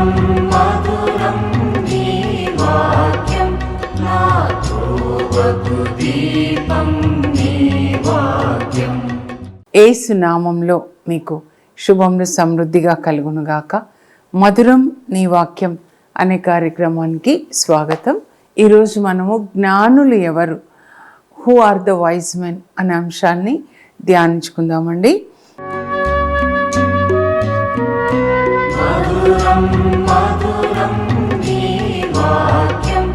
మధురం ఏసు నామంలో మీకు శుభములు సమృద్ధిగా కలుగునుగాక. మధురం నీ వాక్యం అనే కార్యక్రమానికి స్వాగతం. ఈరోజు మనము జ్ఞానులు ఎవరు? Who are the wise men అనే అంశాన్ని ధ్యానించుకుందామండి. మధురం మధురం నీ వాక్యం.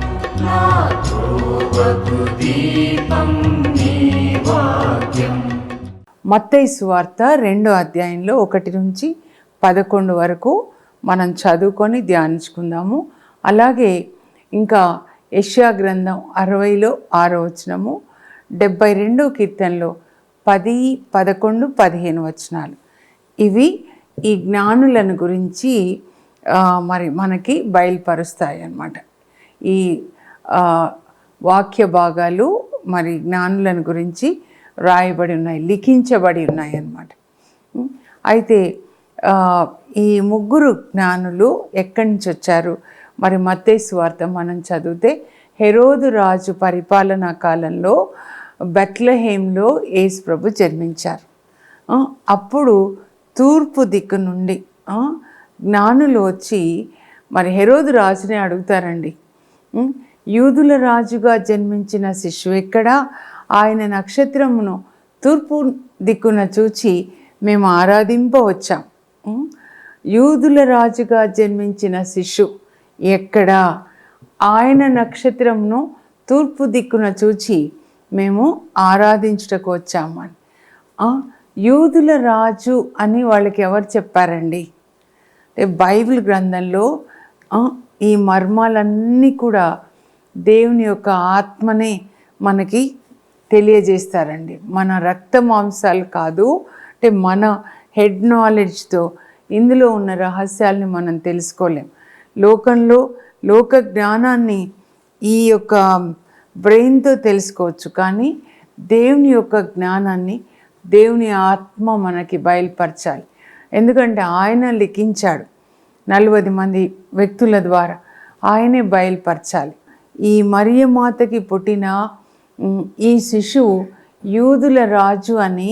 దీపం నీ వాక్యం. మత్తయి సువార్త రెండో అధ్యాయంలో ఒకటి నుంచి పదకొండు వరకు మనం చదువుకొని ధ్యానించుకుందాము. అలాగే ఇంకా యష్యా గ్రంథం అరవైలో ఆరో వచనము డెబ్బై రెండో కీర్తనలో పది పదకొండు పదిహేను వచనాలు. ఇవి ఈ జ్ఞానులను గురించి మరి మనకి బయలుపరుస్తాయి అన్నమాట. ఈ వాక్య భాగాలు మరి జ్ఞానులను గురించి రాయబడి ఉన్నాయి లిఖించబడి ఉన్నాయి అన్నమాట. అయితే ఈ ముగ్గురు జ్ఞానులు ఎక్కడి నుంచి వచ్చారు? మరి మత్తేసు వార్త మనం చదివితే హెరోదు రాజు పరిపాలనా కాలంలో బెట్లహేమ్లో యేసు ప్రభు జన్మించారు. అప్పుడు తూర్పు దిక్కు నుండి జ్ఞానులు వచ్చి మరి హెరోదు రాజుని అడుగుతారండి. యూదుల రాజుగా జన్మించిన శిశువు ఎక్కడా? ఆయన నక్షత్రమును తూర్పు దిక్కున చూచి మేము ఆరాధింపవచ్చాం. యూదుల రాజుగా జన్మించిన శిశు ఎక్కడా? ఆయన నక్షత్రమును తూర్పు దిక్కున చూచి మేము ఆరాధించుటకు వచ్చామని యూదుల రాజు అని వాళ్ళకి ఎవరు చెప్పారండి? అంటే బైబిల్ గ్రంథంలో ఈ మర్మాలన్నీ కూడా దేవుని యొక్క ఆత్మనే మనకి తెలియజేస్తారండి. మన రక్త మాంసాలు కాదు అంటే మన హెడ్ నాలెడ్జ్తో ఇందులో ఉన్న రహస్యాల్ని మనం తెలుసుకోలేం. లోకంలో లోక జ్ఞానాన్ని ఈ యొక్క బ్రెయిన్తో తెలుసుకోవచ్చు కానీ దేవుని యొక్క జ్ఞానాన్ని దేవుని ఆత్మ మనకి బయలుపరచాలి. ఎందుకంటే ఆయన లిఖించాడు నలభై మంది వ్యక్తుల ద్వారా ఆయనే బయలుపరచాలి. ఈ మరియమాతకి పుట్టిన ఈ శిశువు యూదుల రాజు అని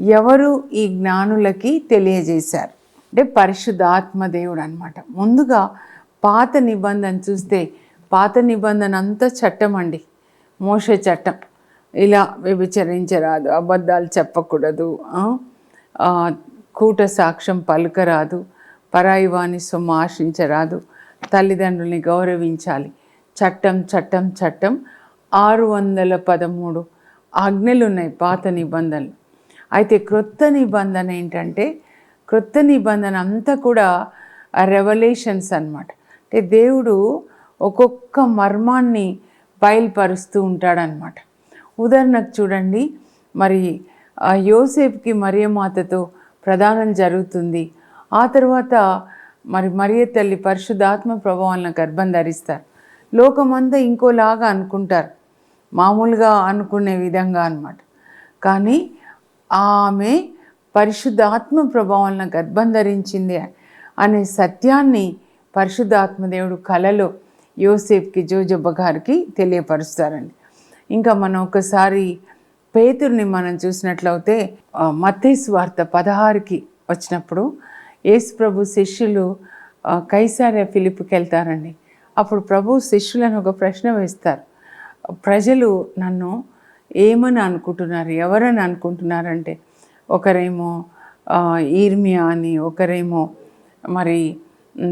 ఎవరు ఈ జ్ఞానులకి తెలియజేశారు? అంటే పరిశుద్ధాత్మ దేవుడు అనమాట ముందుగా పాత నిబంధన చూస్తే పాత నిబంధన అంతా చట్టం అండి. మోసే చట్టం. ఇలా వ్యభిచరించరాదు అబద్ధాలు చెప్పకూడదు కూట సాక్ష్యం పలుకరాదు పరాయి వాని సొమ్ము ఆశించరాదు తల్లిదండ్రుల్ని గౌరవించాలి. చట్టం చట్టం చట్టం. ఆరు వందల పదమూడు ఆజ్ఞలు ఉన్నాయి పాత నిబంధనలు. అయితే క్రొత్త నిబంధన ఏంటంటే క్రొత్త నిబంధన అంతా కూడా రెవల్యూషన్స్ అనమాట అంటే దేవుడు ఒక్కొక్క మర్మాన్ని బయలుపరుస్తూ ఉంటాడనమాట ఉదాహరణకు చూడండి. మరి యోసేపుకి మరియమాతతో ప్రదానం జరుగుతుంది. ఆ తర్వాత మరి మరియ తల్లి పరిశుద్ధాత్మ ప్రభావాలను గర్భం ధరిస్తారు. లోకమంతా ఇంకోలాగా అనుకుంటారు. మామూలుగా అనుకునే విధంగా అన్నమాట. కానీ ఆమె పరిశుద్ధాత్మ ప్రభావాలను గర్భం ధరించింది అనే సత్యాన్ని పరిశుద్ధాత్మ దేవుడు కలలో యోసేఫ్కి జోజబ్బ గారికి తెలియపరుస్తారండి. ఇంకా మనం ఒకసారి పేతుర్ని మనం చూసినట్లయితే ఆ, వార్త పదహారుకి వచ్చినప్పుడు యేసు ప్రభు శిష్యులు ఆ, కైసార్య ఫిలిప్కి వెళ్తారండి. అప్పుడు ప్రభు శిష్యులను ఒక ప్రశ్న వేస్తారు. ప్రజలు నన్ను ఏమని అనుకుంటున్నారు? ఎవరని అనుకుంటున్నారంటే ఒకరేమో ఈర్మియా అని ఒకరేమో మరి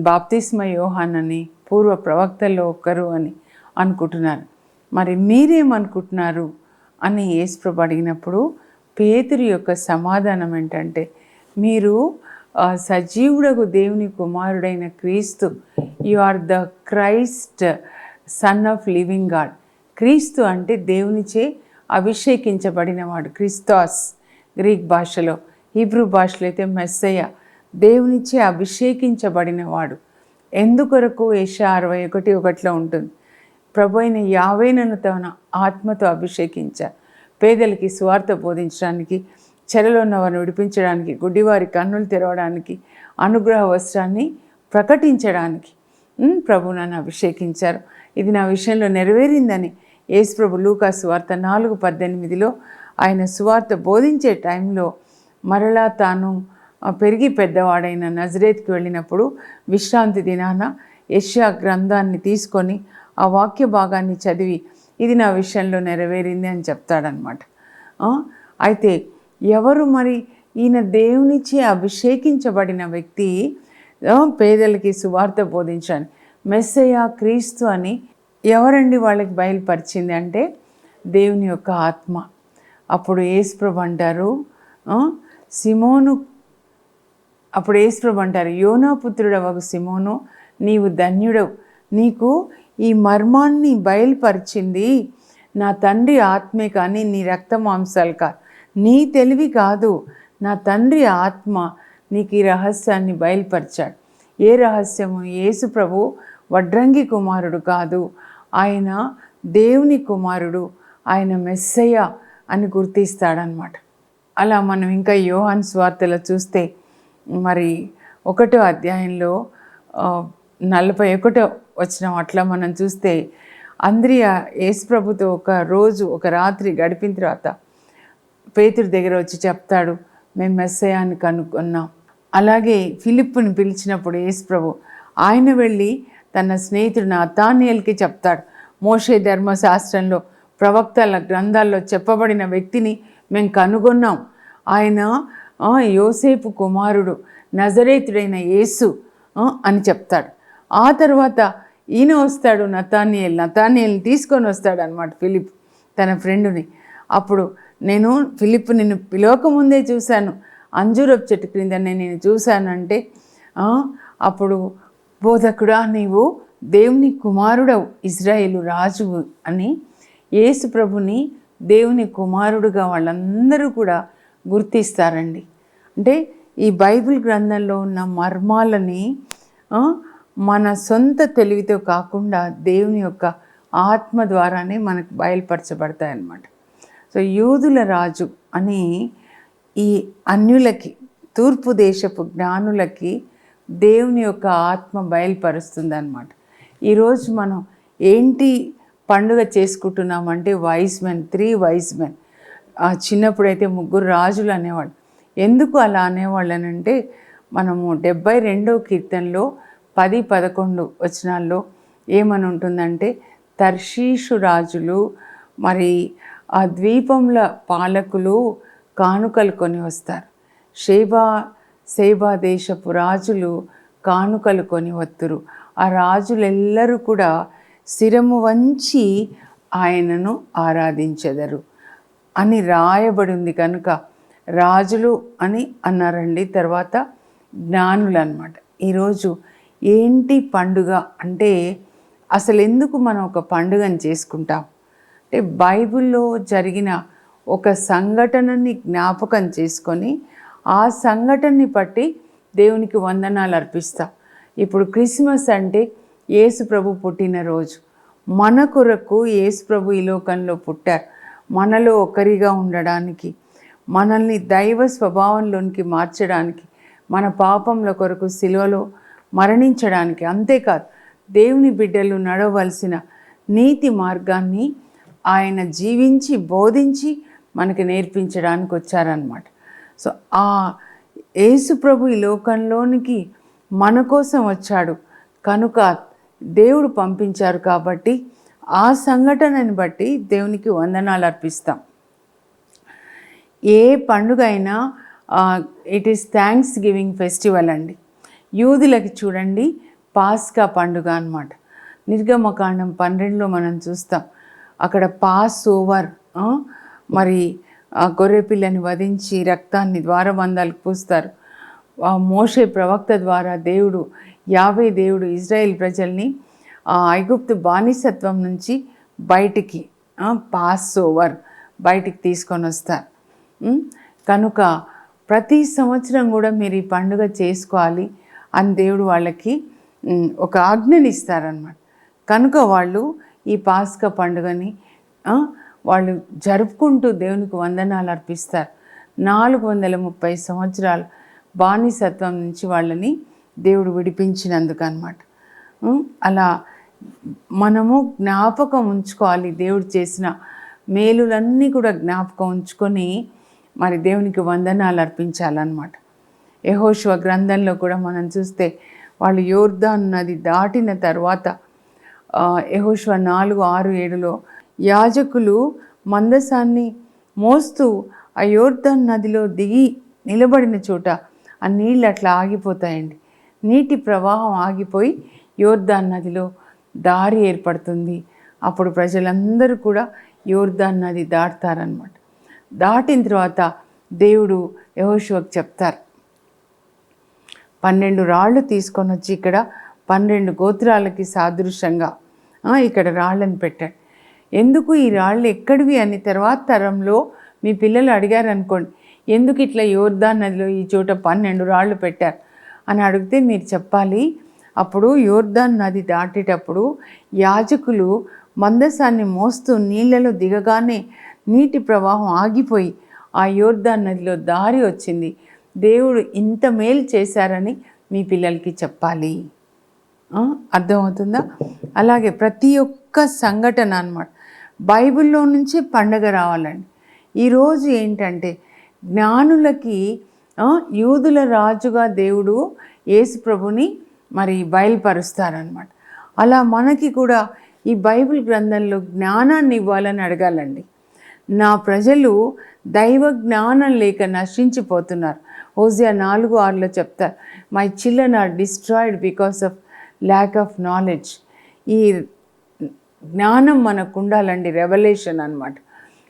బాప్తిస్మ యోహాన్ అని పూర్వ ప్రవక్తల్లో ఒకరు అని అనుకుంటున్నారు. మరి మీరేమనుకుంటున్నారు? అని యేసుప్రభు అడిగినప్పుడు పేతురు యొక్క సమాధానం ఏంటంటే మీరు సజీవుడకు సజీవుడగు దేవుని కుమారుడైన క్రీస్తు you are the Christ son of living God క్రీస్తు అంటే దేవునిచే అభిషేకించబడినవాడు క్రిస్తాస్ గ్రీక్ భాషలో హీబ్రూ భాషలో అయితే మెస్సయ్య దేవునిచే అభిషేకించబడినవాడు. ఎందుకొరకు? ఏషా అరవై ఒకటి ఒకటిలో ఉంటుంది. ప్రభు అయిన యావేనను తన ఆత్మతో అభిషేకించారు పేదలకి స్వార్థ బోధించడానికి చెరలో ఉన్న వారిని విడిపించడానికి గుడ్డివారి కన్నులు తెరవడానికి అనుగ్రహ వస్త్రాన్ని ప్రకటించడానికి ప్రభు నన్ను అభిషేకించారు. ఇది నా విషయంలో నెరవేరిందని యేసు ప్రభు లూకా సువార్త నాలుగు పద్దెనిమిదిలో ఆయన సువార్త బోధించే టైంలో మరలా తాను పెరిగి పెద్దవాడైన నజరేత్కి వెళ్ళినప్పుడు విశ్రాంతి దినాన యష్యా గ్రంథాన్ని తీసుకొని ఆ వాక్య భాగాన్ని చదివి ఇది నా విషయంలో నెరవేరింది అని చెప్తాడనమాట. అయితే ఎవరు మరి ఈయన దేవునిచే అభిషేకించబడిన వ్యక్తి? పేదలకి సువార్త బోధించాను మెస్సయ్య క్రీస్తు అని ఎవరండి వాళ్ళకి బయలుపరిచింది అంటే దేవుని యొక్క ఆత్మ. అప్పుడు ఏసుప్రభు అంటారు సిమోను అప్పుడు యేసుప్రభు అంటారు యోనాపుత్రుడవగు సిమోను నీవు ధన్యుడవు. నీకు ఈ మర్మాన్ని బయలుపరిచింది నా తండ్రి ఆత్మే కానీ నీ రక్త మాంసాలు కాదు నీ తెలివి కాదు. నా తండ్రి ఆత్మ నీకు ఈ రహస్యాన్ని బయలుపరిచాడు. ఏ రహస్యము? యేసు ప్రభు వడ్రంగి కుమారుడు కాదు. ఆయన దేవుని కుమారుడు. ఆయన మెస్సయ్య అని గుర్తిస్తాడనమాట అలా మనం ఇంకా యోహాన్ స్వార్తలో చూస్తే మరి ఒకటో అధ్యాయంలో నలభై ఒకటో వచ్చిన అట్లా మనం చూస్తే అంద్రియ యేసుప్రభుతో ఒక రోజు ఒక రాత్రి గడిపిన తర్వాత పేతుడి దగ్గర వచ్చి చెప్తాడు మేము మెస్సయాన్ని కనుక్కున్నాం. అలాగే ఫిలిప్పుని పిలిచినప్పుడు యేసుప్రభు ఆయన వెళ్ళి తన స్నేహితుడు అతానియల్కి చెప్తాడు. మోషే ధర్మశాస్త్రంలో ప్రవక్తల గ్రంథాల్లో చెప్పబడిన వ్యక్తిని మేము కనుగొన్నాం. ఆయన యోసేపు కుమారుడు నజరేతుడైన యేసు అని చెప్తాడు. ఆ తర్వాత ఈయన వస్తాడు నతానియల్. నతానియల్ని తీసుకొని వస్తాడు అనమాట ఫిలిప్ తన ఫ్రెండుని. అప్పుడు నేను ఫిలిప్ నిన్ను పిలవకముందే చూశాను. అంజూరపు చెట్టు క్రింద నేను చూశానంటే అప్పుడు బోధకుడా నీవు దేవుని కుమారుడవు ఇజ్రాయేలు రాజువు అని యేసు ప్రభుని దేవుని కుమారుడుగా వాళ్ళందరూ కూడా గుర్తిస్తారండి. అంటే ఈ బైబిల్ గ్రంథంలో ఉన్న మర్మాలని మన సొంత తెలివితో కాకుండా దేవుని యొక్క ఆత్మ ద్వారానే మనకు బయలుపరచబడతాయి అన్నమాట సో యూదుల రాజు అని ఈ అన్యులకి తూర్పు దేశపు జ్ఞానులకి దేవుని యొక్క ఆత్మ బయలుపరుస్తుంది అనమాట ఈరోజు మనం ఏంటి పండుగ చేసుకుంటున్నామంటే wise men three wise men. ఆ చిన్నప్పుడైతే ముగ్గురు రాజులు అనేవాళ్ళు. ఎందుకు అలా అనేవాళ్ళు అని అంటే మనము డెబ్బై రెండో కీర్తనలో పది పదకొండు వచనాల్లో ఏమని ఉంటుందంటే తర్షీషు రాజులు మరి ఆ ద్వీపంల పాలకులు కానుకలు కొని వస్తారు. షేబా సేబా దేశపు రాజులు కానుకలు కొని వత్తురు. ఆ రాజులెల్లరూ కూడా శిరము వంచి ఆయనను ఆరాధించెదరు అని రాయబడింది కనుక రాజులు అని అన్నారండి. తర్వాత జ్ఞానులు అనమాట ఈరోజు ఏంటి పండుగ? అంటే అసలు ఎందుకు మనం ఒక పండుగను చేసుకుంటాం? అంటే బైబిల్లో జరిగిన ఒక సంఘటనని జ్ఞాపకం చేసుకొని ఆ సంఘటనని బట్టి దేవునికి వందనాలు అర్పిస్తాం. ఇప్పుడు క్రిస్మస్ అంటే యేసు ప్రభు పుట్టినరోజు మన కొరకు యేసు ప్రభు ఈ లోకంలో పుట్టారు. మనలో ఒకరిగా ఉండడానికి మనల్ని దైవ స్వభావంలోనికి మార్చడానికి మన పాపంల కొరకు సిలువలో మరణించడానికి. అంతేకాదు దేవుని బిడ్డలు నడవలసిన నీతి మార్గాన్ని ఆయన జీవించి బోధించి మనకి నేర్పించడానికి వచ్చారనమాట సో ఆ యేసు ప్రభు ఈ లోకంలోనికి మన కోసం వచ్చాడు. కనుక దేవుడు పంపించారు కాబట్టి ఆ సంఘటనని బట్టి దేవునికి వందనాలు అర్పిస్తాం. ఏ పండుగ అయినా it is thanks giving festival అండి. యూదులకి చూడండి పాస్కా పండుగ అనమాట నిర్గమకాండం పన్నెండులో మనం చూస్తాం. అక్కడ పాస్ ఓవర్ మరి ఆ గొర్రెపిల్లని వధించి రక్తాన్ని ద్వారబంధాలకు పూస్తారు. ఆ మోషే ప్రవక్త ద్వారా దేవుడు యావే దేవుడు ఇజ్రాయెల్ ప్రజల్ని ఆ ఐగుప్తు బానిసత్వం నుంచి బయటికి పాస్ ఓవర్ బయటికి తీసుకొని వస్తారు. కనుక ప్రతి సంవత్సరం కూడా మీరు ఈ పండుగ చేసుకోవాలి. అని దేవుడు వాళ్ళకి ఒక ఆజ్ఞని ఇస్తారనమాట కనుక వాళ్ళు ఈ పాస్క పండుగని వాళ్ళు జరుపుకుంటూ దేవునికి వందనాలు అర్పిస్తారు. నాలుగు వందల ముప్పై సంవత్సరాలు బానిసత్వం నుంచి వాళ్ళని దేవుడు విడిపించినందుకు అనమాట అలా మనము జ్ఞాపకం ఉంచుకోవాలి. దేవుడు చేసిన మేలులన్నీ కూడా జ్ఞాపకం ఉంచుకొని మరి దేవునికి వందనాలు అర్పించాలన్నమాట. యహోశివ గ్రంథంలో కూడా మనం చూస్తే వాళ్ళు యోర్దాన్ నది దాటిన తర్వాత యహోశివ నాలుగు ఆరు ఏడులో యాజకులు మందసాన్ని మోస్తూ ఆ యోర్దాన్ నదిలో దిగి నిలబడిన చోట ఆ నీళ్ళు అట్లా ఆగిపోతాయండి. నీటి ప్రవాహం ఆగిపోయి యోర్దాన్ నదిలో దారి ఏర్పడుతుంది. అప్పుడు ప్రజలందరూ కూడా యోర్దాన్ నది దాటుతారనమాట దాటిన తర్వాత దేవుడు యహోశివకు చెప్తారు. పన్నెండు రాళ్ళు తీసుకొని వచ్చి ఇక్కడ పన్నెండు గోత్రాలకి సాదృశ్యంగా ఇక్కడ రాళ్ళని పెట్టాడు. ఎందుకు ఈ రాళ్ళు ఎక్కడివి అని తర్వాత తరంలో మీ పిల్లలు అడిగారు అనుకోండి. ఎందుకు ఇట్లా యోర్దాన్ నదిలో ఈ చోట పన్నెండు రాళ్ళు పెట్టారు? అని అడిగితే మీరు చెప్పాలి అప్పుడు యోర్దాన్ నది దాటేటప్పుడు యాజకులు మందసాన్ని మోస్తూ నీళ్ళలో దిగగానే నీటి ప్రవాహం ఆగిపోయి ఆ యోర్దాన్ నదిలో దారి వచ్చింది. దేవుడు ఇంత మేలు చేశారని మీ పిల్లలకి చెప్పాలి. అర్థమవుతుందా? అలాగే ప్రతి ఒక్క సంఘటన అనమాట బైబిల్లో నుంచి పండగ రావాలండి. ఈరోజు ఏంటంటే జ్ఞానులకి యూదుల రాజుగా దేవుడు యేసు ప్రభుని మరి బయలుపరుస్తారనమాట అలా మనకి కూడా ఈ బైబిల్ గ్రంథంలో జ్ఞానాన్ని ఇవ్వాలని అడగాలండి. నా ప్రజలు దైవ జ్ఞానం లేక నశించిపోతున్నారు. ఓజియా నాలుగు ఆరులో చెప్తారు my children are destroyed because of lack of knowledge ఈ జ్ఞానం మనకు ఉండాలండి రెవల్యూషన్ అన్నమాట.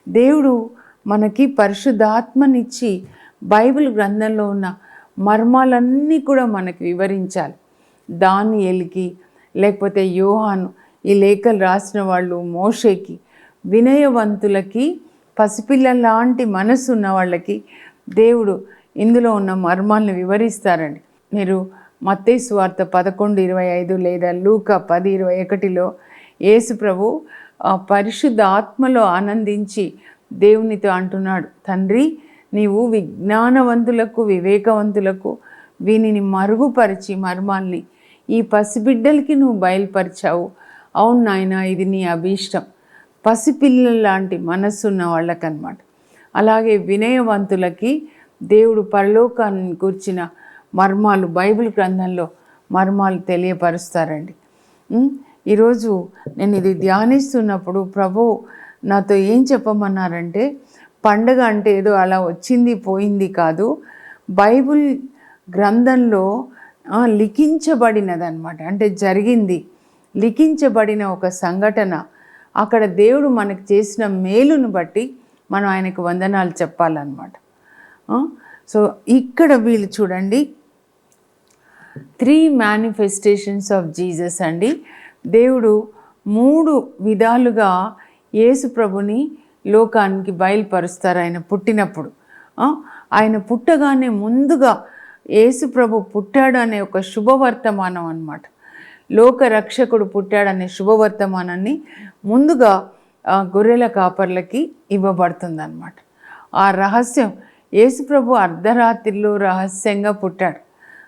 దేవుడు మనకి పరిశుద్ధాత్మనిచ్చి బైబిల్ గ్రంథంలో ఉన్న మర్మాలన్నీ కూడా మనకి వివరించాలి. దాని ఎలికి లేకపోతే యోహాను ఈ లేఖలు రాసిన వాళ్ళు మోషేకి వినయవంతులకి పసిపిల్ల లాంటి మనసు ఉన్న వాళ్ళకి దేవుడు ఇందులో ఉన్న మర్మాలను వివరిస్తారండి. మీరు మత్తే వార్త పదకొండు ఇరవై ఐదు లేదా లూక పది ఇరవై ఒకటిలో యేసు ప్రభు ఆ పరిశుద్ధ ఆత్మలో ఆనందించి దేవునితో అంటున్నాడు తండ్రి నీవు విజ్ఞానవంతులకు వివేకవంతులకు వీనిని మరుగుపరిచి మర్మాల్ని ఈ పసిబిడ్డలకి నువ్వు బయలుపరిచావు. అవును నాయన ఇది నీ అభీష్టం. పసిపిల్లల లాంటి మనస్సున్న వాళ్ళకన్నమాట. అలాగే వినయవంతులకి దేవుడు పరలోకాన్ని కూర్చిన మర్మాలు బైబిల్ గ్రంథంలో మర్మాలు తెలియపరుస్తారండి. ఈరోజు నేను ఇది ధ్యానిస్తున్నప్పుడు ప్రభు నాతో ఏం చెప్పమన్నారంటే పండగ అంటే ఏదో అలా వచ్చింది పోయింది కాదు బైబిల్ గ్రంథంలో లిఖించబడినదనమాట అంటే జరిగింది లిఖించబడిన ఒక సంఘటన. అక్కడ దేవుడు మనకు చేసిన మేలును బట్టి మనం ఆయనకు వందనాలు చెప్పాలన్నమాట. సో ఇక్కడ వీళ్ళు చూడండి. త్రీ మేనిఫెస్టేషన్స్ ఆఫ్ జీసస్ అండి. దేవుడు మూడు విధాలుగా యేసు ప్రభుని లోకానికి బయలుపరుస్తారు. ఆయన పుట్టినప్పుడు. ఆయన పుట్టగానే ముందుగా యేసు ప్రభు పుట్టాడు అనే ఒక శుభవర్తమానం అనమాట లోక రక్షకుడు పుట్టాడనే శుభవర్తమానాన్ని ముందుగా గొర్రెల కాపర్లకి ఇవ్వబడుతుంది అనమాట ఆ రహస్యం యేసుప్రభు అర్ధరాత్రిలో రహస్యంగా పుట్టాడు.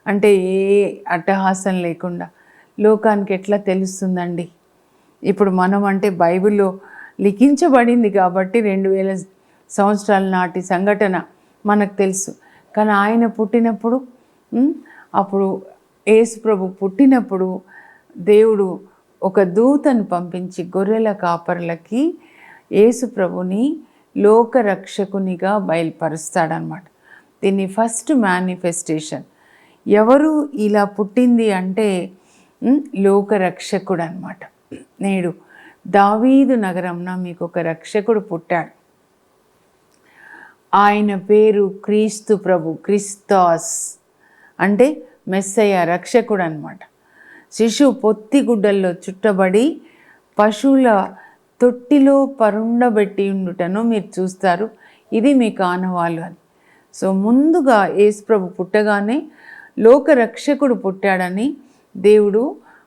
అంటే ఏ అట్టహాసం లేకుండా లోకానికి ఎట్లా తెలుస్తుందండి? ఇప్పుడు మనం అంటే బైబిల్లో లిఖించబడింది కాబట్టి రెండు వేల సంవత్సరాల నాటి సంఘటన మనకు తెలుసు. కానీ ఆయన పుట్టినప్పుడు అప్పుడు యేసుప్రభు పుట్టినప్పుడు దేవుడు ఒక దూతను పంపించి గొర్రెల కాపర్లకి యేసుప్రభుని ప్రభుని లోకరక్షకునిగా బయలుపరుస్తాడనమాట దీన్ని ఫస్ట్ మేనిఫెస్టేషన్ ఎవరు ఇలా పుట్టింది అంటే లోకరక్షకుడు అనమాట నేడు దావీదు నగరంన మీకు ఒక రక్షకుడు పుట్టాడు. ఆయన పేరు క్రీస్తు ప్రభు క్రిస్తాస్. అంటే మెస్సయ్య రక్షకుడు అనమాట శిశువు పొత్తి గుడ్డల్లో చుట్టబడి పశువుల తొట్టిలో పరుండబెట్టి ఉండుటను మీరు చూస్తారు. ఇది మీకు ఆనవాళ్ళు అని. సో ముందుగా యేసుప్రభు పుట్టగానే లోకరక్షకుడు పుట్టాడని దేవుడు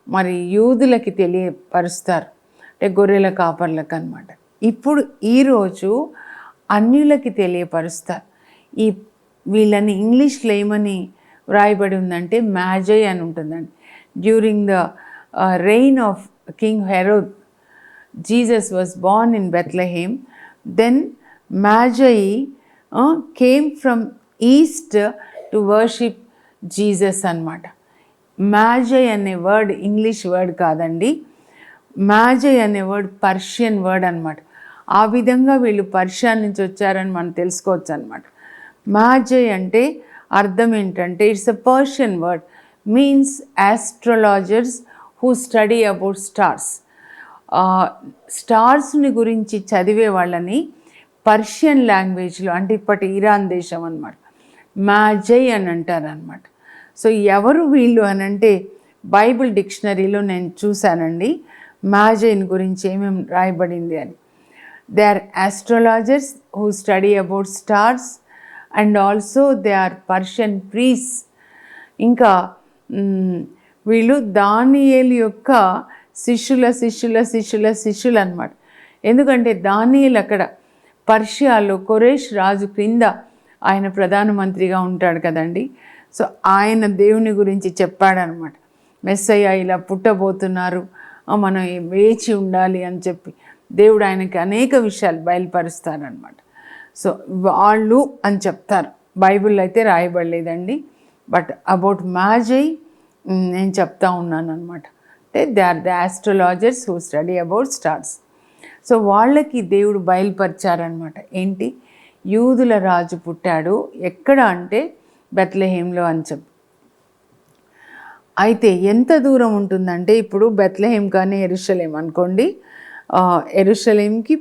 మరి యూదులకి తెలియపరుస్తారు. అంటే గొర్రెల కాపర్లకు అనమాట ఇప్పుడు ఈరోజు అన్యులకి తెలియపరుస్తారు. ఈ వీళ్ళని ఇంగ్లీష్లో ఏమని వ్రాయబడి ఉందంటే మ్యాజై అని ఉంటుందండి. During the reign of king Herod Jesus was born in Bethlehem then Magi came from east to worship Jesus అన్నమాట. మ్యాజయ్ అనే వర్డ్ ఇంగ్లీష్ వర్డ్ కాదండి. మ్యాజై అనే వర్డ్ పర్షియన్ వర్డ్ అనమాట ఆ విధంగా వీళ్ళు పర్షియా నుంచి వచ్చారని మనం తెలుసుకోవచ్చు అనమాట మ్యాజయ్ అంటే అర్థం ఏంటంటే it's a Persian word means astrologers who study about stars స్టార్స్ని గురించి చదివే వాళ్ళని పర్షియన్ లాంగ్వేజ్లో అంటే ఇప్పటి ఇరాన్ దేశం అనమాట మ్యాజై అని అంటారు అనమాట సో ఎవరు వీళ్ళు అని అంటే బైబిల్ డిక్షనరీలో నేను చూశానండి. మ్యాజైన్ గురించి ఏమేమి రాయబడింది అని. They are astrologers who study about stars and also they are Persian priests ఇంకా వీళ్ళు దానియేలు యొక్క శిష్యుల శిష్యుల శిష్యుల శిష్యులు అనమాట ఎందుకంటే దానియేలు అక్కడ పర్షియాలో కొరేష్ రాజు క్రింద ఆయన ప్రధానమంత్రిగా ఉంటాడు కదండి. సో ఆయన దేవుని గురించి చెప్పాడనమాట మెస్సయ్య ఇలా పుట్టబోతున్నారు మనం వేచి ఉండాలి అని చెప్పి దేవుడు ఆయనకి అనేక విషయాలు బయలుపరుస్తారనమాట సో వాళ్ళు అని చెప్తారు. బైబిల్ అయితే రాయబడలేదండి. బట్ అబౌట్ మ్యాజై నేను చెప్తా ఉన్నాను అనమాట అంటే they are the astrologers who study about stars so వాళ్ళకి దేవుడు బయలుపరిచారనమాట ఏంటి? యూదుల రాజు పుట్టాడు. ఎక్కడ అంటే బెత్లహేంలో అని చెప్పి. అయితే ఎంత దూరం ఉంటుందంటే ఇప్పుడు బెత్లహేం కానీ ఎరుషలేం అనుకోండి. ఎరుషలేంకి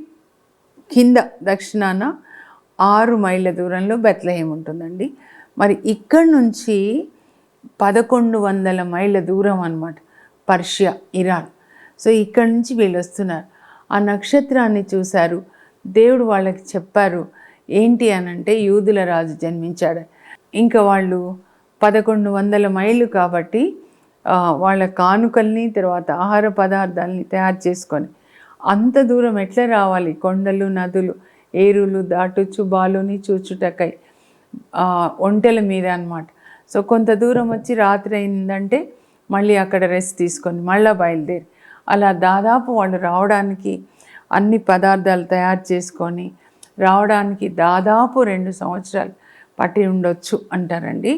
కింద దక్షిణాన ఆరు మైళ్ళ దూరంలో బెత్లహేం ఉంటుందండి. మరి ఇక్కడ నుంచి పదకొండు వందల మైళ్ళ దూరం అనమాట పర్షియా ఇరాన్. సో ఇక్కడ నుంచి వీళ్ళు వస్తున్నారు. ఆ నక్షత్రాన్ని చూశారు. దేవుడు వాళ్ళకి చెప్పారు ఏంటి అనంటే యూదుల రాజు జన్మించాడు. ఇంకా వాళ్ళు పదకొండు వందల మైళ్ళు కాబట్టి వాళ్ళ కానుకల్ని తర్వాత ఆహార పదార్థాలని తయారు చేసుకొని అంత దూరం ఎట్లా రావాలి? కొండలు నదులు ఏరులు దాటుచు బాలుని చూచుటకై ఒంటెల మీద అనమాట సో కొంత దూరం వచ్చి రాత్రి అయిందంటే మళ్ళీ అక్కడ రెస్ట్ తీసుకొని మళ్ళీ బయలుదేరి. అలా దాదాపు వాళ్ళు రావడానికి అన్ని పదార్థాలు తయారు చేసుకొని రావడానికి దాదాపు రెండు సంవత్సరాలు పట్టి ఉండొచ్చు అంటారండి.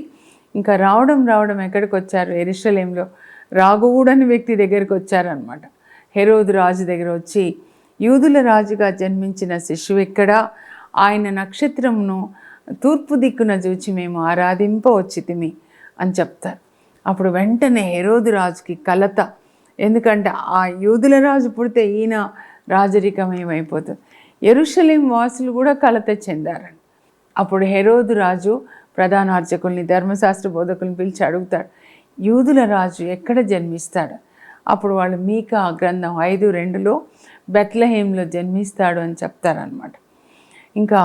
ఇంకా రావడం రావడం ఎక్కడికి వచ్చారు? ఎరిశలేంలో రాఘవుడని వ్యక్తి దగ్గరికి వచ్చారనమాట హెరోదు రాజు దగ్గర వచ్చి యూదుల రాజుగా జన్మించిన శిశువు ఎక్కడా? ఆయన నక్షత్రమును తూర్పు దిక్కున చూచి మేము ఆరాధింప వచ్చితిమి అని చెప్తారు. అప్పుడు వెంటనే హెరోదు రాజుకి కలత. ఎందుకంటే ఆ యూదుల రాజు పుడితే ఈయన రాజరికం ఏమైపోతుంది ఎరుషలేం వాసులు కూడా కలత చెందారండి అప్పుడు హెరోదు రాజు ప్రధాన అర్చకుల్ని ధర్మశాస్త్ర బోధకుల్ని పిలిచి అడుగుతాడు యూదుల రాజు ఎక్కడ జన్మిస్తాడు? అప్పుడు వాళ్ళు మీకా గ్రంథం ఐదు రెండులో బెత్లహేంలో జన్మిస్తాడు అని చెప్తారనమాట ఇంకా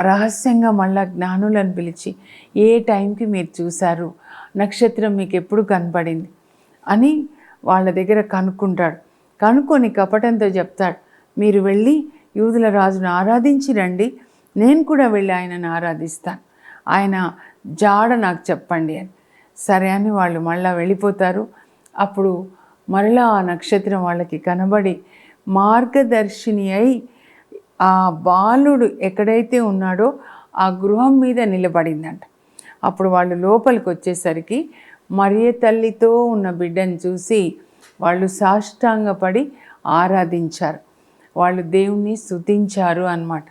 రహస్యంగా మళ్ళా జ్ఞానులను పిలిచి ఏ టైంకి మీరు చూశారు? నక్షత్రం మీకు ఎప్పుడు కనపడింది? అని వాళ్ళ దగ్గర కనుక్కుంటాడు. కనుక్కొని కపటంతో చెప్తాడు మీరు వెళ్ళి యూదుల రాజును ఆరాధించి రండి. నేను కూడా వెళ్ళి ఆయనను ఆరాధిస్తాను. ఆయన జాడ నాకు చెప్పండి అని. సరే అని వాళ్ళు మళ్ళా వెళ్ళిపోతారు. అప్పుడు మరలా ఆ నక్షత్రం వాళ్ళకి కనబడి మార్గదర్శిని అయి ఆ బాలుడు ఎక్కడైతే ఉన్నాడో ఆ గృహం మీద నిలబడిందంట. అప్పుడు వాళ్ళు లోపలికి వచ్చేసరికి మరియ తల్లితో ఉన్న బిడ్డను చూసి వాళ్ళు సాష్టాంగపడి ఆరాధించారు. వాళ్ళు దేవుణ్ణి స్తుతించారు అన్నమాట.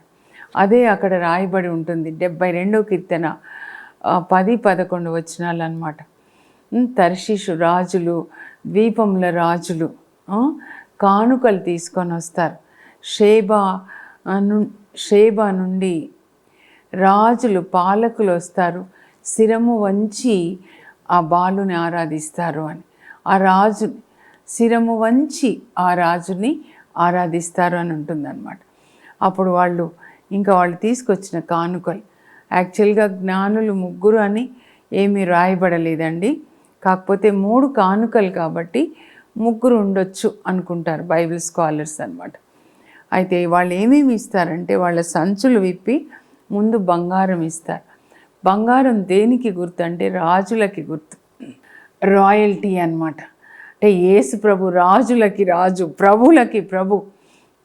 అదే అక్కడ రాయబడి ఉంటుంది డెబ్బై రెండో కీర్తన పది పదకొండు వచనాలు అనమాట తర్షిషు రాజులు ద్వీపముల రాజులు కానుకలు తీసుకొని వస్తారు. షేబా అను షేబా నుండి రాజులు పాలకులు వస్తారు. శిరము వంచి ఆ బాలుని ఆరాధిస్తారు అని. ఆ రాజు శిరము వంచి ఆ రాజుని ఆరాధిస్తారు అని ఉంటుందన్నమాట. అప్పుడు వాళ్ళు ఇంకా వాళ్ళు తీసుకొచ్చిన కానుకలు. యాక్చువల్గా జ్ఞానులు ముగ్గురు అని ఏమీ రాయబడలేదండి. కాకపోతే మూడు కానుకలు కాబట్టి ముగ్గురు ఉండొచ్చు అనుకుంటారు బైబిల్ స్కాలర్స్ అన్నమాట. అయితే వాళ్ళు ఏమేమి ఇస్తారంటే వాళ్ళ సంచులు విప్పి ముందు బంగారం ఇస్తారు. బంగారం దేనికి గుర్తు అంటే రాజులకి గుర్తు. రాయల్టీ అన్నమాట. అంటే యేసు ప్రభు రాజులకి రాజు ప్రభులకి ప్రభు.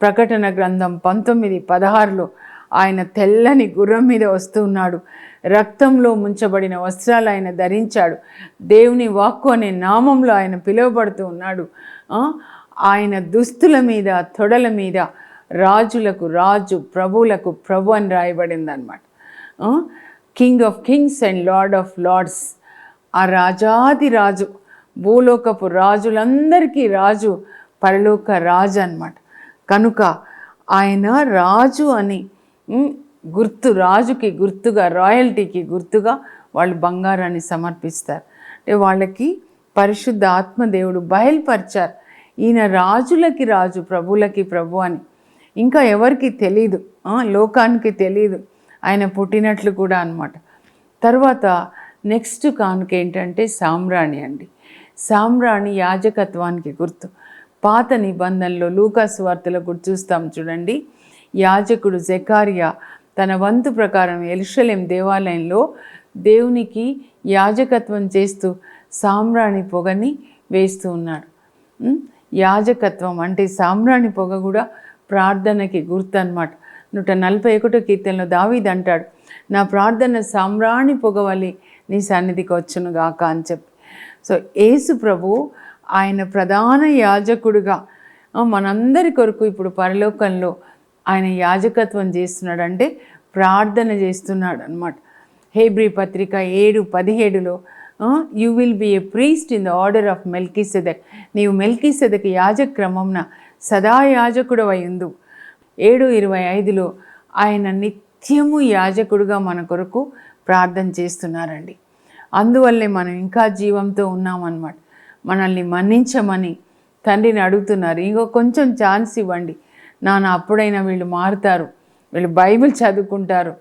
ప్రకటన గ్రంథం పంతొమ్మిది పదహారులో ఆయన తెల్లని గుర్రం మీద వస్తున్నాడు. రక్తంలో ముంచబడిన వస్త్రాలు ఆయన ధరించాడు. దేవుని వాక్కు అనే నామంలో ఆయన పిలువబడుతూ ఉన్నాడు. ఆయన దుస్తుల మీద తొడల మీద రాజులకు రాజు ప్రభువులకు ప్రభు అని రాయబడింది అనమాట king of kings and lord of lords ఆ రాజాది రాజు భూలోకపు రాజులందరికీ రాజు పరలోక రాజు అనమాట కనుక ఆయన రాజు అని గుర్తు రాజుకి గుర్తుగా రాయల్టీకి గుర్తుగా వాళ్ళు బంగారాన్ని సమర్పిస్తారు. అంటే వాళ్ళకి పరిశుద్ధ ఆత్మదేవుడు బయలుపరిచారు. ఈయన రాజులకి రాజు ప్రభులకి ప్రభు అని. ఇంకా ఎవరికి తెలీదు. లోకానికి తెలీదు. ఆయన పుట్టినట్లు కూడా అనమాట తర్వాత నెక్స్ట్ కానుక ఏంటంటే సామ్రాణి అండి. సామ్రాణి యాజకత్వానికి గుర్తు. పాత నిబంధనలో లూకాసు వార్తలో కూడా చూస్తాం చూడండి. యాజకుడు జకారియా తన వంతు ప్రకారం ఎరుషలేం దేవాలయంలో దేవునికి యాజకత్వం చేస్తూ సామ్రాణి పొగని వేస్తూ ఉన్నాడు. యాజకత్వం అంటే సామ్రాణి పొగ కూడా ప్రార్థనకి గుర్తు అనమాట నూట నలభై ఒకటో కీర్తనలో దావీద్ అంటాడు నా ప్రార్థన సామ్రాణి పొగవలి నీ సన్నిధికి వచ్చును గాక అని చెప్పి. సో యేసు ప్రభు ఆయన ప్రధాన యాజకుడుగా మనందరి కొరకు ఇప్పుడు పరలోకంలో ఆయన యాజకత్వం చేస్తున్నాడు అంటే ప్రార్థన చేస్తున్నాడు అనమాట హేబ్రీ పత్రిక ఏడు పదిహేడులో you will be a priest in the order of Melchizedek నీవు మెల్కీ సెదక్ యాజక్రమంన సదా యాజకుడు ఉండు ఏడు ఇరవై ఐదులో ఆయన నిత్యము యాజకుడుగా మన కొరకు ప్రార్థన చేస్తున్నారండి. అందువల్లే మనం ఇంకా జీవంతో ఉన్నామన్నమాట. మనల్ని మన్నించమని తండ్రిని అడుగుతున్నారు. ఇంకో కొంచెం ఛాన్స్ ఇవ్వండి. నాన్న అప్పుడైనా వీళ్ళు మారుతారు. వీళ్ళు బైబిల్ చదువుకుంటారు.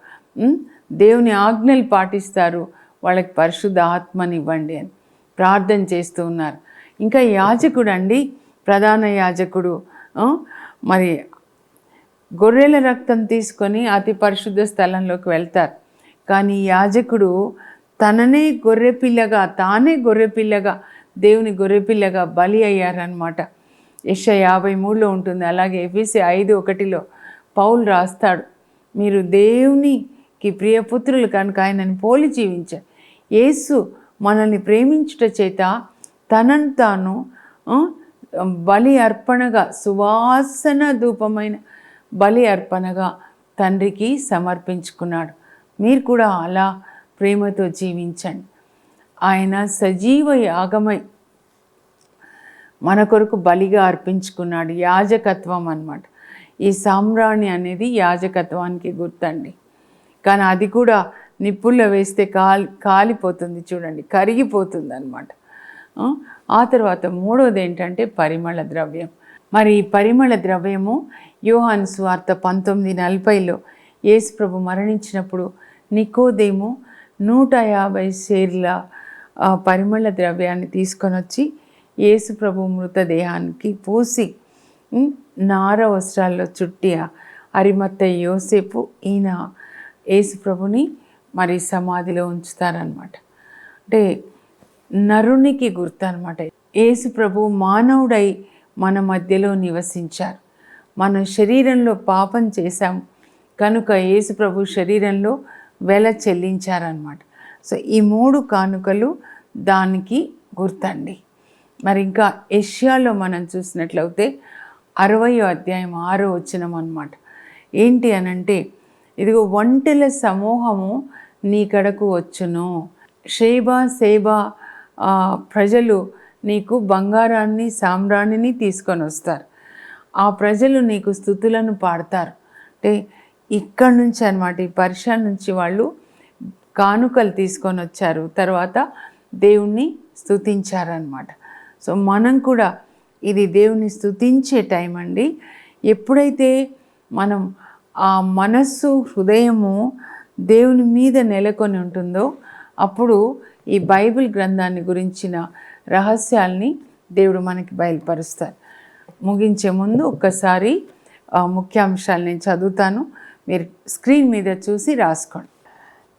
దేవుని ఆజ్ఞలు పాటిస్తారు. వాళ్ళకి పరిశుద్ధ ఆత్మనివ్వండి అని ప్రార్థన చేస్తూ ఉన్నారు. ఇంకా యాజకుడు అండి ప్రధాన యాజకుడు మరి గొర్రెల రక్తం తీసుకొని అతి పరిశుద్ధ స్థలంలోకి వెళ్తారు. కానీ యాజకుడు తననే గొర్రెపిల్లగా తానే గొర్రెపిల్లగా దేవుని గొర్రెపిల్లగా బలి అయ్యారనమాట యశ యాభై మూడులో ఉంటుంది. అలాగే ఎఫీసీ ఐదు ఒకటిలో పౌలు రాస్తాడు మీరు దేవునికి ప్రియపుత్రులు కనుక ఆయనని పోలి జీవించారు యేసు మనల్ని ప్రేమించుట చేత తనను తాను బలి అర్పణగా సువాసన ధూపమైన బలి అర్పణగా తండ్రికి సమర్పించుకున్నాడు. మీరు కూడా అలా ప్రేమతో జీవించండి. ఆయన సజీవ యాగమై మన కొరకు బలిగా అర్పించుకున్నాడు. యాజకత్వం అనమాట ఈ సామ్రాణి అనేది యాజకత్వానికి గుర్తండి. కానీ అది కూడా నిప్పుల్లో వేస్తే కాలి కాలిపోతుంది చూడండి. కరిగిపోతుంది అనమాట ఆ తర్వాత మూడోది ఏంటంటే పరిమళ ద్రవ్యం. మరి ఈ పరిమళ ద్రవ్యము యోహాన్ స్వార్త పంతొమ్మిది నలభైలో యేసుప్రభు మరణించినప్పుడు నికోదేము నూట యాభై షేర్ల పరిమళ ద్రవ్యాన్ని తీసుకొని వచ్చి యేసుప్రభు మృతదేహానికి పూసి నార వస్త్రాల్లో చుట్టి అరిమత్త యోసేపు ఈయన యేసుప్రభుని మరి సమాధిలో ఉంచుతారనమాట అంటే నరునికి గుర్తు అనమాట యేసు ప్రభు మానవుడై మన మధ్యలో నివసించారు. మన శరీరంలో పాపం చేశాం. కనుక యేసు ప్రభు శరీరంలో వెల చెల్లించారనమాట సో ఈ మూడు కానుకలు దానికి గుర్తండి. మరి ఇంకా ఏషియాలో మనం చూసినట్లయితే అరవయో అధ్యాయం ఆరో వచ్చినం అనమాట ఏంటి అనంటే ఇదిగో ఒంటెల సమూహము నీ కడకు వచ్చును. షేబా సేబా ప్రజలు నీకు బంగారాన్ని సామ్రాణిని తీసుకొని వస్తారు. ఆ ప్రజలు నీకు స్థుతులను పాడతారు. అంటే ఇక్కడ నుంచి అనమాట ఈ పర్షా నుంచి వాళ్ళు కానుకలు తీసుకొని వచ్చారు. తర్వాత దేవుణ్ణి స్థుతించారనమాట సో మనం కూడా ఇది దేవుని స్థుతించే టైం అండి. ఎప్పుడైతే మనం ఆ మనస్సు హృదయము దేవుని మీద నెలకొని ఉంటుందో అప్పుడు ఈ బైబిల్ గ్రంథాన్ని గురించిన రహస్యాల్ని దేవుడు మనకి బయలుపరుస్తారు. ముగించే ముందు ఒక్కసారి ముఖ్యాంశాలు నేను చదువుతాను. మీరు స్క్రీన్ మీద చూసి రాసుకోండి.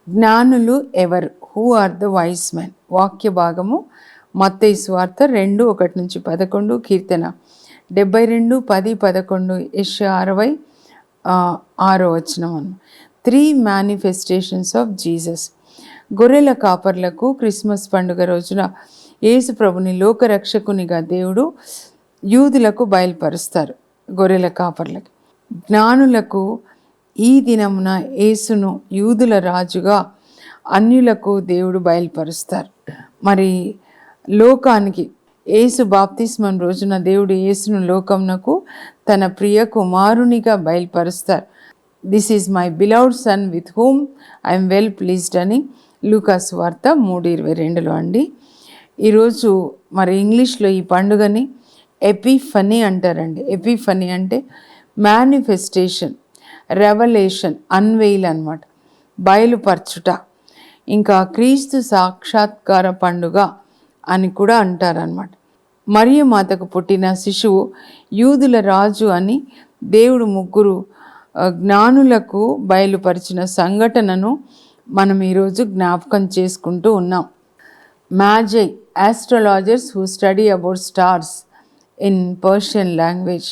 జ్ఞానులు ఎవరు? Who are the wise men వాక్య భాగము మత్తయి సువార్త రెండు ఒకటి నుంచి పదకొండు కీర్తన డెబ్బై రెండు పది పదకొండు ఎస్ అరవై ఆరో వచనం త్రీ మేనిఫెస్టేషన్స్ ఆఫ్ జీసస్ గొర్రెల కాపర్లకు క్రిస్మస్ పండుగ రోజున యేసు ప్రభుని లోకరక్షకునిగా దేవుడు యూదులకు బయలుపరుస్తారు గొర్రెల కాపర్లకి. జ్ఞానులకు ఈ దినమున యేసును యూదుల రాజుగా అన్యులకు దేవుడు బయలుపరుస్తారు. మరి లోకానికి యేసు బాప్తిస్మం రోజున దేవుడు యేసును లోకమునకు తన ప్రియ కుమారునిగా బయలుపరుస్తారు. This is my beloved son with whom I'm well pleased అని లూకాస్ వార్త మూడు ఇరవై రెండులో అండి. ఈరోజు మరి ఇంగ్లీష్లో ఈ పండుగని ఎపిఫనీ అంటారండి. ఎపిఫనీ అంటే మేనిఫెస్టేషన్ రెవలేషన్ అన్వెయిల్ అన్నమాట. బయలుపరచుట. ఇంకా క్రీస్తు సాక్షాత్కార పండుగ అని కూడా అంటారనమాట మరియు మాతకు పుట్టిన శిశువు యూదుల రాజు అని దేవుడు ముగ్గురు జ్ఞానులకు బయలుపరిచిన సంఘటనను మనం ఈరోజు జ్ఞాపకం చేసుకుంటూ ఉన్నాం. Magi astrologers who study about stars in Persian language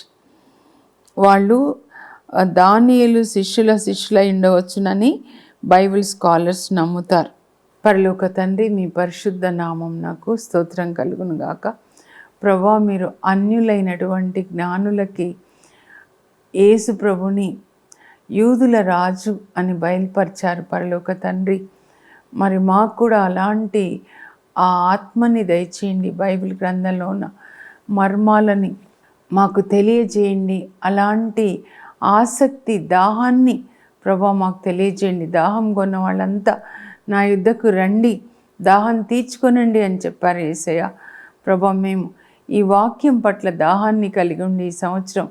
వాళ్ళు దానియలు శిష్యుల శిష్యులై ఉండవచ్చునని బైబిల్ స్కాలర్స్ నమ్ముతారు. పరలోక తండ్రి మీ పరిశుద్ధ నామం నాకు స్తోత్రం కలుగును గాక. ప్రభా మీరు అన్యులైనటువంటి జ్ఞానులకి యేసు ప్రభుని యూదుల రాజు అని బయలుపరిచారు పరలోక తండ్రి. మరి మాకు కూడా అలాంటి ఆ ఆత్మని దయచేయండి బైబిల్ గ్రంథంలో ఉన్న మర్మాలని మాకు తెలియజేయండి. అలాంటి ఆసక్తి దాహాన్ని ప్రభా మాకు తెలియజేయండి. దాహం కొన్న వాళ్ళంతా నా యుద్ధకు రండి దాహం తీర్చుకొనండి అని చెప్పారు ఏసయ్య. ప్రభా మేము ఈ వాక్యం పట్ల దాహాన్ని కలిగి ఉండి ఈ సంవత్సరం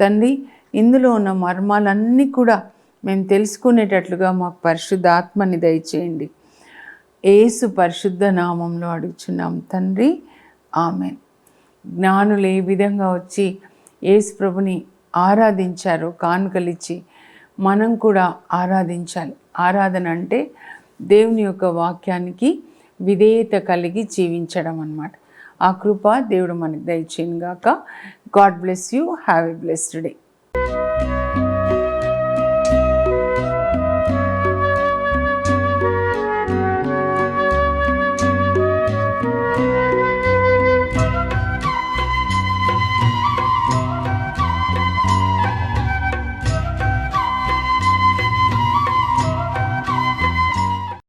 తండ్రి ఇందులో ఉన్న మర్మాలన్నీ కూడా మేము తెలుసుకునేటట్లుగా మాకు పరిశుద్ధ ఆత్మని దయచేయండి. ఏసు పరిశుద్ధ నామంలో అడుగుచున్నాం. తండ్రి ఆమె జ్ఞానులు ఏ విధంగా వచ్చి యేసు ప్రభుని ఆరాధించారో కానుకలిచ్చి మనం కూడా ఆరాధించాలి. ఆరాధన అంటే దేవుని యొక్క వాక్యానికి విధేయత కలిగి జీవించడం అన్నమాట. ఆ కృప దేవుడు మనకు దయచేయను గాక God bless you. Have a blessed day.